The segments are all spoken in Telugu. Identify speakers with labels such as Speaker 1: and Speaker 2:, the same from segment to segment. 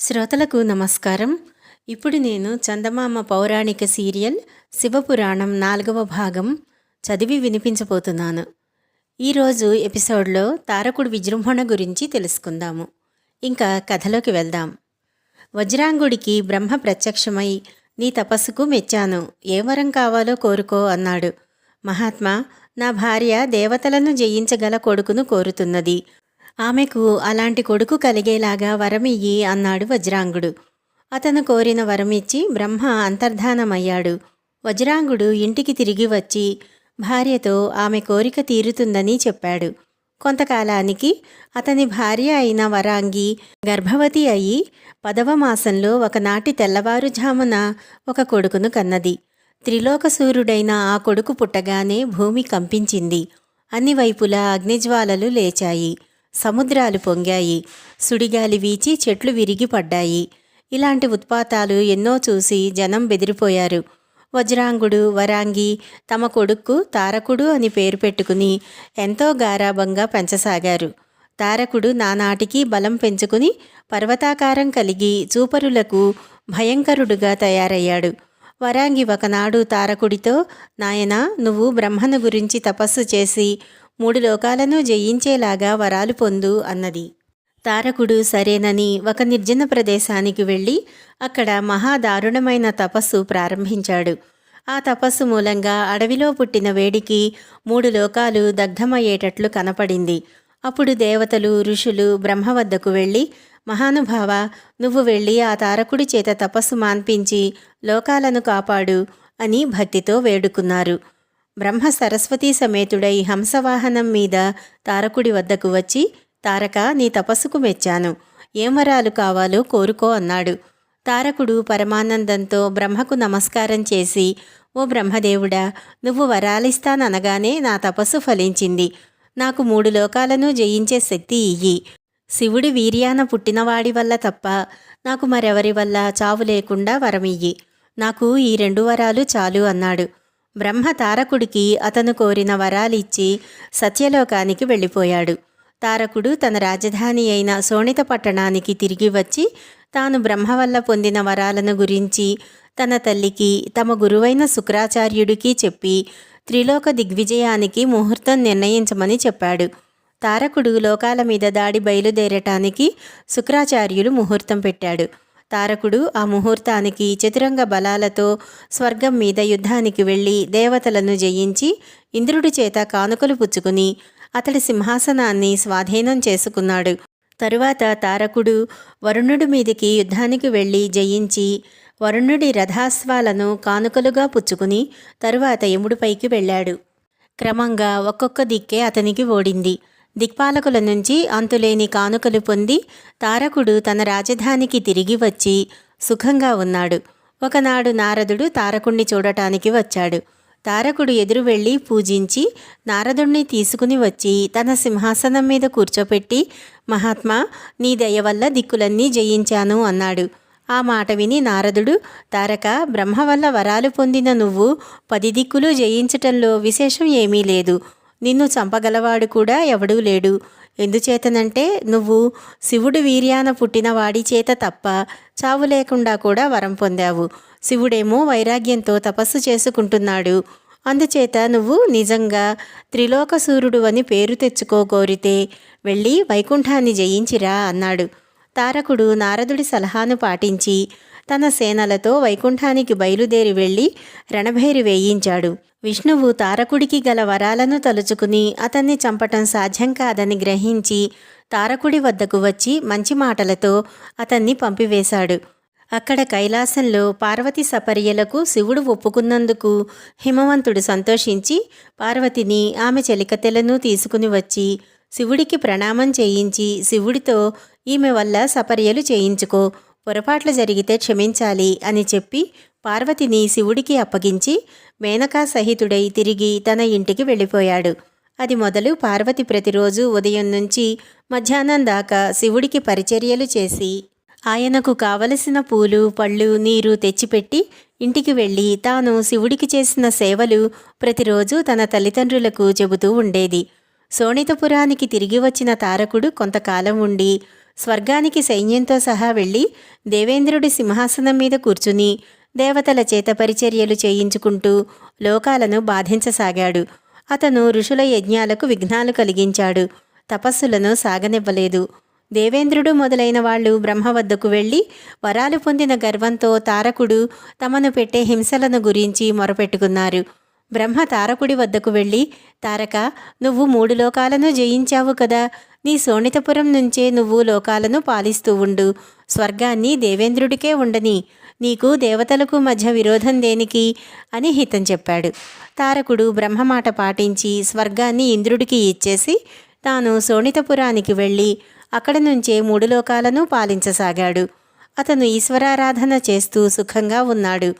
Speaker 1: శ్రోతలకు నమస్కారం. ఇప్పుడు నేను చందమామ పౌరాణిక సీరియల్ శివపురాణం నాలుగవ భాగం చదివి వినిపించబోతున్నాను. ఈరోజు ఎపిసోడ్లో తారకుడు విజృంభణ గురించి తెలుసుకుందాము. ఇంకా కథలోకి వెళ్దాం. వజ్రాంగుడికి బ్రహ్మ ప్రత్యక్షమై నీ తపస్సుకు మెచ్చాను. ఏ వరం కావాలో కోరుకో అన్నాడు. మహాత్మా నా భార్య దేవతలను జయించగల కొడుకును కోరుతున్నది. ఆమెకు అలాంటి కొడుకు కలిగేలాగా వరమియ్యి అన్నాడు వజ్రాంగుడు. అతను కోరిన వరమిచ్చి బ్రహ్మ అంతర్ధానమయ్యాడు. వజ్రాంగుడు ఇంటికి తిరిగి వచ్చి భార్యతో ఆమె కోరిక తీరుతుందని చెప్పాడు. కొంతకాలానికి అతని భార్య అయిన వరాంగి గర్భవతి అయి పదవ మాసంలో ఒకనాటి తెల్లవారుజామున ఒక కొడుకును కన్నది. త్రిలోకసూరుడైన ఆ కొడుకు పుట్టగానే భూమి కంపించింది. అన్ని వైపులా అగ్నిజ్వాలలు లేచాయి. సముద్రాలు పొంగాయి. సుడిగాలి వీచి చెట్లు విరిగి పడ్డాయి. ఇలాంటి ఉత్పాతాలు ఎన్నో చూసి జనం బెదిరిపోయారు. వజ్రాంగుడు వరాంగి తమ కొడుక్కు తారకుడు అని పేరు పెట్టుకుని ఎంతో గారాభంగా పెంచసాగారు. తారకుడు నానాటికి బలం పెంచుకుని పర్వతాకారం కలిగి చూపరులకు భయంకరుడుగా తయారయ్యాడు. వరాంగి ఒకనాడు తారకుడితో నాయనా నువ్వు బ్రహ్మను గురించి తపస్సు చేసి మూడు లోకాలను జయించేలాగా వరాలు పొందు అన్నది. తారకుడు సరేనని ఒక నిర్జన ప్రదేశానికి వెళ్ళి అక్కడ మహాదారుణమైన తపస్సు ప్రారంభించాడు. ఆ తపస్సు మూలంగా అడవిలో పుట్టిన వేడికి మూడు లోకాలు దగ్ధమయ్యేటట్లు కనపడింది. అప్పుడు దేవతలు ఋషులు బ్రహ్మ వద్దకు వెళ్ళి మహానుభావ నువ్వు వెళ్ళి ఆ తారకుడి చేత తపస్సు మాన్పించి లోకాలను కాపాడు అని భక్తితో వేడుకున్నారు. బ్రహ్మ సరస్వతీ సమేతుడై హంసవాహనం మీద తారకుడి వద్దకు వచ్చి తారక నీ తపస్సుకు మెచ్చాను. ఏ వరాలు కావాలో కోరుకో అన్నాడు. తారకుడు పరమానందంతో బ్రహ్మకు నమస్కారం చేసి ఓ బ్రహ్మదేవుడా నువ్వు వరాలిస్తాననగానే నా తపస్సు ఫలించింది. నాకు మూడు లోకాలను జయించే శక్తి ఇయ్యి. శివుడి వీర్యాన పుట్టినవాడి వల్ల తప్ప నాకు మరెవరి వల్ల చావు లేకుండా వరమియ్యి. నాకు ఈ రెండు వరాలు చాలు అన్నాడు. బ్రహ్మ తారకుడికి అతను కోరిన వరాలిచ్చి సత్యలోకానికి వెళ్ళిపోయాడు. తారకుడు తన రాజధాని అయిన శోణిత పట్టణానికి తిరిగి వచ్చి తాను బ్రహ్మ వల్ల పొందిన వరాలను గురించి తన తల్లికి తమ గురువైన శుక్రాచార్యుడికి చెప్పి త్రిలోక దిగ్విజయానికి ముహూర్తం నిర్ణయించమని చెప్పాడు. తారకుడు లోకాల మీద దాడి బయలుదేరటానికి శుక్రాచార్యులు ముహూర్తం పెట్టాడు. తారకుడు ఆ ముహూర్తానికి చతురంగ బలాలతో స్వర్గం మీద యుద్ధానికి వెళ్ళి దేవతలను జయించి ఇంద్రుడి చేత కానుకలు పుచ్చుకుని అతడి సింహాసనాన్ని స్వాధీనం చేసుకున్నాడు. తరువాత తారకుడు వరుణుడి మీదికి యుద్ధానికి వెళ్ళి జయించి వరుణుడి రథాస్వాలను కానుకలుగా పుచ్చుకుని తరువాత యముడిపైకి వెళ్ళాడు. క్రమంగా ఒక్కొక్క దిక్కే అతనికి ఓడింది. దిక్పాలకుల నుంచి అంతులేని కానుకలు పొంది తారకుడు తన రాజధానికి తిరిగి వచ్చి సుఖంగా ఉన్నాడు. ఒకనాడు నారదుడు తారకుణ్ణి చూడటానికి వచ్చాడు. తారకుడు ఎదురు వెళ్ళి పూజించి నారదుణ్ణి తీసుకుని వచ్చి తన సింహాసనం మీద కూర్చోపెట్టి మహాత్మా నీ దయ వల్ల దిక్కులన్నీ జయించాను అన్నాడు. ఆ మాట విని నారదుడు తారక బ్రహ్మ వల్ల వరాలు పొందిన నువ్వు పది దిక్కులు జయించటంలో విశేషం ఏమీ లేదు. నిన్ను చంపగలవాడు కూడా ఎవడూ లేడు. ఎందుచేతనంటే నువ్వు శివుడు వీర్యాన పుట్టిన వాడి చేత తప్ప చావు లేకుండా కూడా వరం పొందావు. శివుడేమో వైరాగ్యంతో తపస్సు చేసుకుంటున్నాడు. అందుచేత నువ్వు నిజంగా త్రిలోకసూరుడు అని పేరు తెచ్చుకోగోరితే వెళ్ళి వైకుంఠాన్ని జయించిరా అన్నాడు. తారకుడు నారదుడి సలహాను పాటించి తన సేనలతో వైకుంఠానికి బయలుదేరి వెళ్ళి రణభేరి వేయించాడు. విష్ణువు తారకుడికి గల వరాలను తలుచుకుని అతన్ని చంపటం సాధ్యం కాదని గ్రహించి తారకుడి వద్దకు వచ్చి మంచి మాటలతో అతన్ని పంపివేశాడు. అక్కడ కైలాసంలో పార్వతి సపర్యలకు శివుడు ఒప్పుకున్నందుకు హిమవంతుడు సంతోషించి పార్వతిని ఆమె చెలికతెలను తీసుకుని వచ్చి శివుడికి ప్రణామం చేయించి శివుడితో ఈమె వల్ల సపర్యలు చేయించుకో పొరపాట్లు జరిగితే క్షమించాలి అని చెప్పి పార్వతిని శివుడికి అప్పగించి మేనకా సహితుడై తిరిగి తన ఇంటికి వెళ్ళిపోయాడు. అది మొదలు పార్వతి ప్రతిరోజు ఉదయం నుంచి మధ్యాహ్నం దాకా శివుడికి పరిచర్యలు చేసి ఆయనకు కావలసిన పూలు పళ్ళు నీరు తెచ్చిపెట్టి ఇంటికి వెళ్ళి తాను శివుడికి చేసిన సేవలు ప్రతిరోజు తన తల్లిదండ్రులకు చెబుతూ ఉండేది. సోణితపురానికి తిరిగి వచ్చిన తారకుడు కొంతకాలం ఉండి స్వర్గానికి సైన్యంతో సహా వెళ్ళి దేవేంద్రుడి సింహాసనం మీద కూర్చుని దేవతల చేత పరిచర్యలు చేయించుకుంటూ లోకాలను బాధించసాగాడు. అతను ఋషుల యజ్ఞాలకు విఘ్నాలు కలిగించాడు. తపస్సులను సాగనివ్వలేదు. దేవేంద్రుడు మొదలైన వాళ్ళు బ్రహ్మ వద్దకు వెళ్ళి వరాలు పొందిన గర్వంతో తారకుడు తమను పెట్టే హింసలను గురించి మొరపెట్టుకున్నారు. బ్రహ్మ తారకుడి వద్దకు వెళ్ళి తారక నువ్వు మూడు లోకాలను జయించావు కదా నీ శోణితపురం నుంచే నువ్వు లోకాలను పాలిస్తూ ఉండు. స్వర్గాన్ని దేవేంద్రుడికే ఉండని నీకు దేవతలకు మధ్య విరోధం దేనికి? అని హితం చెప్పాడు. తారకుడు బ్రహ్మమాట పాటించి స్వర్గాన్ని ఇంద్రుడికి ఇచ్చేసి తాను శోణితపురానికి వెళ్ళి అక్కడ నుంచే మూడు లోకాలను పాలించసాగాడు. అతను ఈశ్వరారాధన చేస్తూ సుఖంగా ఉన్నాడు.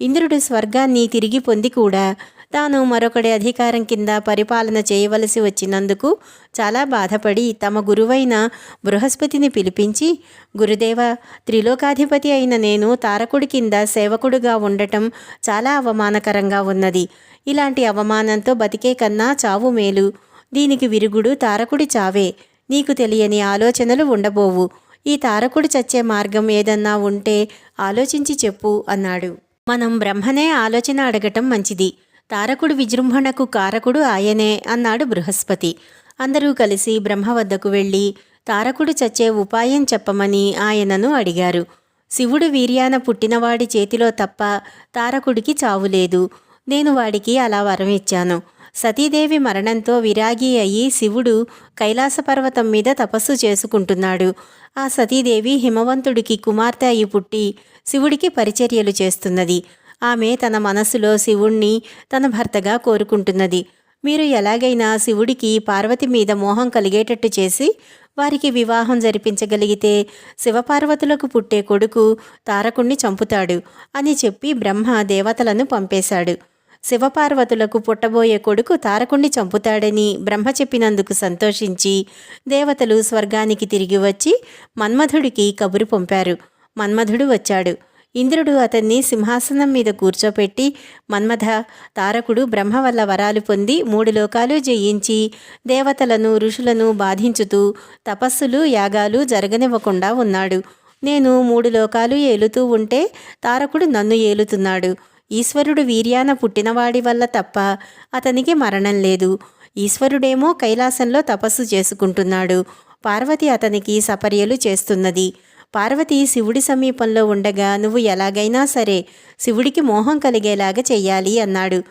Speaker 1: ఇంద్రుడు స్వర్గాన్ని తిరిగి పొంది కూడా తాను మరొకడి అధికారం కింద పరిపాలన చేయవలసి వచ్చినందుకు చాలా బాధపడి తమ గురువైన బృహస్పతిని పిలిపించి గురుదేవ త్రిలోకాధిపతి అయిన నేను తారకుడి కింద సేవకుడుగా ఉండటం చాలా అవమానకరంగా ఉన్నది. ఇలాంటి అవమానంతో బతికే కన్నా చావు మేలు. దీనికి విరుగుడు తారకుడి చావే. నీకు తెలియని ఆలోచనలు ఉండబోవు. ఈ తారకుడు చచ్చే మార్గం ఏదన్నా ఉంటే ఆలోచించి చెప్పు అన్నాడు. మనం బ్రహ్మనే ఆలోచన అడగటం మంచిది. తారకుడు విజృంభణకు కారకుడు ఆయనే అన్నాడు బృహస్పతి. అందరూ కలిసి బ్రహ్మ వద్దకు వెళ్ళి తారకుడు చచ్చే ఉపాయం చెప్పమని ఆయనను అడిగారు. శివుడు వీర్యాన పుట్టినవాడి చేతిలో తప్ప తారకుడికి చావు లేదు. నేను వాడికి అలా వరం ఇచ్చాను. సతీదేవి మరణంతో విరాగి అయి శివుడు కైలాస పర్వతం మీద తపస్సు చేసుకుంటున్నాడు. ఆ సతీదేవి హిమవంతుడికి కుమార్తె అయి పుట్టి శివుడికి పరిచర్యలు చేస్తున్నది. ఆమె తన మనసులో శివుణ్ణి తన భర్తగా కోరుకుంటున్నది. మీరు ఎలాగైనా శివుడికి పార్వతి మీద మోహం కలిగేటట్టు చేసి వారికి వివాహం జరిపించగలిగితే శివపార్వతులకు పుట్టే కొడుకు తారకుణ్ణి చంపుతాడు అని చెప్పి బ్రహ్మ దేవతలను పంపేశాడు. శివపార్వతులకు పుట్టబోయే కొడుకు తారకుణ్ణి చంపుతాడని బ్రహ్మ చెప్పినందుకు సంతోషించి దేవతలు స్వర్గానికి తిరిగి వచ్చి మన్మధుడికి కబురు పంపారు. మన్మధుడు వచ్చాడు. ఇంద్రుడు అతన్ని సింహాసనం మీద కూర్చోపెట్టి మన్మథ తారకుడు బ్రహ్మ వల్ల వరాలు పొంది మూడు లోకాలు జయించి దేవతలను ఋషులను బాధించుతూ తపస్సులు యాగాలు జరగనివ్వకుండా ఉన్నాడు. నేను మూడు లోకాలు ఏలుతూ ఉంటే తారకుడు నన్ను ఏలుతున్నాడు. ఈశ్వరుడు వీర్యాన పుట్టినవాడి వల్ల తప్ప అతనికి మరణం లేదు. ఈశ్వరుడేమో కైలాసంలో తపస్సు చేసుకుంటున్నాడు. పార్వతి అతనికి సపర్యలు చేస్తున్నది. పార్వతి శివుడి సమీపంలో ఉండగా నువ్వు ఎలాగైనా సరే శివుడికి మోహం కలిగేలాగా చెయ్యాలి అన్నాడు.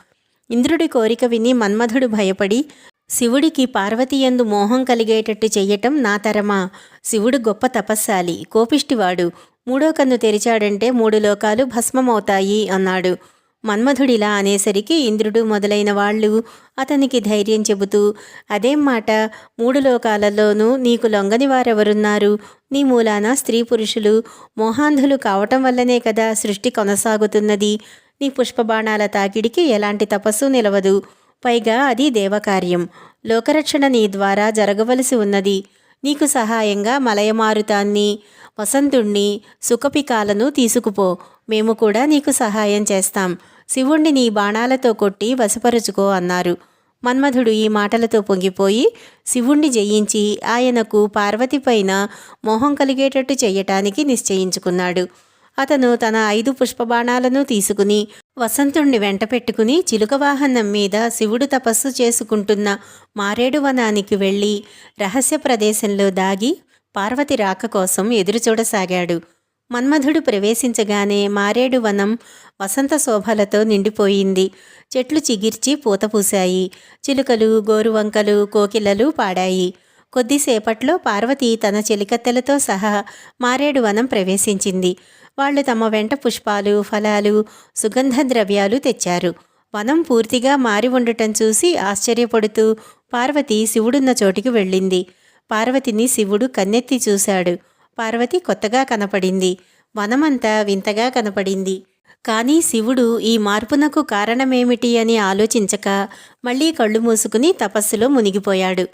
Speaker 1: ఇంద్రుడి కోరిక విని మన్మధుడు భయపడి శివుడికి పార్వతి యందు మోహం కలిగేటట్టు చెయ్యటం నా తరమా. శివుడు గొప్ప తపస్సాలి కోపిష్టివాడు. మూడో కన్ను తెరిచాడంటే మూడు లోకాలు భస్మమవుతాయి అన్నాడు. మన్మధుడిలా అనేసరికి ఇంద్రుడు మొదలైన వాళ్ళు అతనికి ధైర్యం చెబుతూ అదేం మాట? మూడు లోకాలలోనూ నీకు లొంగని వారెవరున్నారు? నీ మూలాన స్త్రీ పురుషులు మోహాంధులు కావటం వల్లనే కదా సృష్టి కొనసాగుతున్నది. నీ పుష్పబాణాల తాకిడికి ఎలాంటి తపస్సు నిలవదు. పైగా అది దేవకార్యం. లోకరక్షణ నీ ద్వారా జరగవలసి ఉన్నది. నీకు సహాయంగా మలయమారుతాన్ని వసంతుణ్ణి సుఖపికాలను తీసుకుపో. మేము కూడా నీకు సహాయం చేస్తాం. శివుణ్ణి నీ బాణాలతో కొట్టి వశపరుచుకో అన్నారు. మన్మధుడు ఈ మాటలతో పొంగిపోయి శివుణ్ణి జయించి ఆయనకు పార్వతిపైన మోహం కలిగేటట్టు చేయటానికి నిశ్చయించుకున్నాడు. అతను తన ఐదు పుష్పబాణాలను తీసుకుని వసంతుణ్ణి వెంట పెట్టుకుని చిలుక వాహనం మీద శివుడు తపస్సు చేసుకుంటున్న మారేడు వనానికి వెళ్ళి రహస్య ప్రదేశంలో దాగి పార్వతి రాక కోసం ఎదురుచూడసాగాడు. మన్మధుడు ప్రవేశించగానే మారేడు వనం వసంత శోభలతో నిండిపోయింది. చెట్లు చిగిర్చి పూత పూశాయి. చిలుకలు గోరువంకలు కోకిలలు పాడాయి. కొద్దిసేపట్లో పార్వతి తన చెలికత్తెలతో సహా మారేడు వనం ప్రవేశించింది. వాళ్ళు తమ వెంట పుష్పాలు ఫలాలు సుగంధ ద్రవ్యాలు తెచ్చారు. వనం పూర్తిగా మారి ఉండటం చూసి ఆశ్చర్యపడుతూ పార్వతి శివుడున్న చోటికి వెళ్ళింది. పార్వతిని శివుడు కన్నెత్తి చూశాడు. పార్వతి కొత్తగా కనపడింది. వనమంతా వింతగా కనపడింది. కానీ శివుడు ఈ మార్పునకు కారణమేమిటి అని ఆలోచించక మళ్ళీ కళ్ళు మూసుకుని తపస్సులో మునిగిపోయాడు.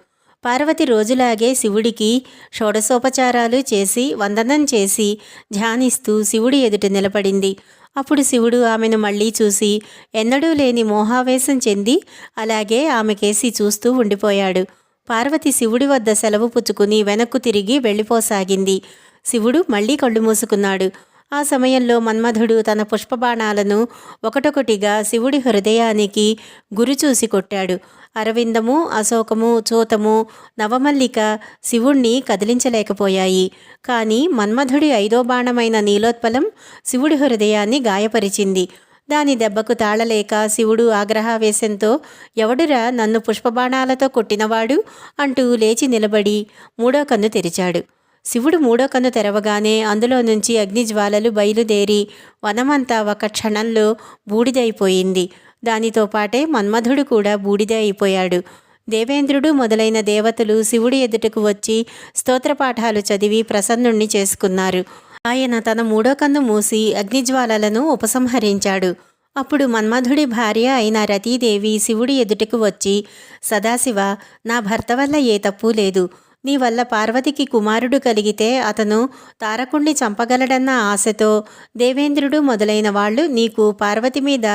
Speaker 1: పార్వతి రోజులాగే శివుడికి షోడశోపచారాలు చేసి వందనం చేసి ధ్యానిస్తూ శివుడి ఎదుట నిలబడింది. అప్పుడు శివుడు ఆమెను మళ్ళీ చూసి ఎన్నడూ లేని మోహావేశం చెంది అలాగే ఆమెకేసి చూస్తూ ఉండిపోయాడు. పార్వతి శివుడి వద్ద సెలవు పుచ్చుకుని వెనక్కు తిరిగి వెళ్ళిపోసాగింది. శివుడు మళ్ళీ కళ్ళు మూసుకున్నాడు. ఆ సమయంలో మన్మధుడు తన పుష్పబాణాలను ఒకటొకటిగా శివుడి హృదయానికి గురి చూసి కొట్టాడు. అరవిందము అశోకము చోతము నవమల్లిక శివుణ్ణి కదిలించలేకపోయాయి. కానీ మన్మధుడి ఐదో బాణమైన నీలోత్పలం శివుడి హృదయాన్ని గాయపరిచింది. దాని దెబ్బకు తాళలేక శివుడు ఆగ్రహావేశంతో ఎవడురా నన్ను పుష్పబాణాలతో కొట్టినవాడు? అంటూ లేచి నిలబడి మూడో కన్ను తెరిచాడు. శివుడు మూడో కన్ను తెరవగానే అందులో నుంచి అగ్నిజ్వాలలు బయలుదేరి వనమంతా ఒక క్షణంలో బూడిదైపోయింది. దానితో పాటే మన్మధుడు కూడా బూడిద అయిపోయాడు. దేవేంద్రుడు మొదలైన దేవతలు శివుడి ఎదుటకు వచ్చి స్తోత్రపాఠాలు చదివి ప్రసన్నుణ్ణి చేసుకున్నారు. ఆయన తన మూడో కన్ను మూసి అగ్నిజ్వాలలను ఉపసంహరించాడు. అప్పుడు మన్మధుడి భార్య అయిన రతీదేవి శివుడి ఎదుటకు వచ్చి సదాశివ నా భర్త వల్ల ఏ తప్పు లేదు. నీ వల్ల పార్వతికి కుమారుడు కలిగితే అతను తారకుణ్ణి చంపగలడన్న ఆశతో దేవేంద్రుడు మొదలైన వాళ్ళు నీకు పార్వతి మీద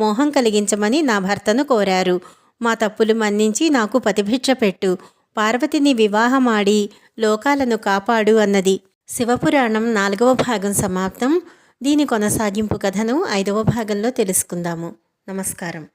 Speaker 1: మోహం కలిగించమని నా భర్తను కోరారు. మా తప్పులు మన్నించి నాకు పతిభిక్ష పెట్టు. పార్వతిని వివాహమాడి లోకాలను కాపాడు అన్నది. శివపురాణం నాలుగవ భాగం సమాప్తం. దీని కొనసాగింపు కథను ఐదవ భాగంలో తెలుసుకుందాము. నమస్కారం.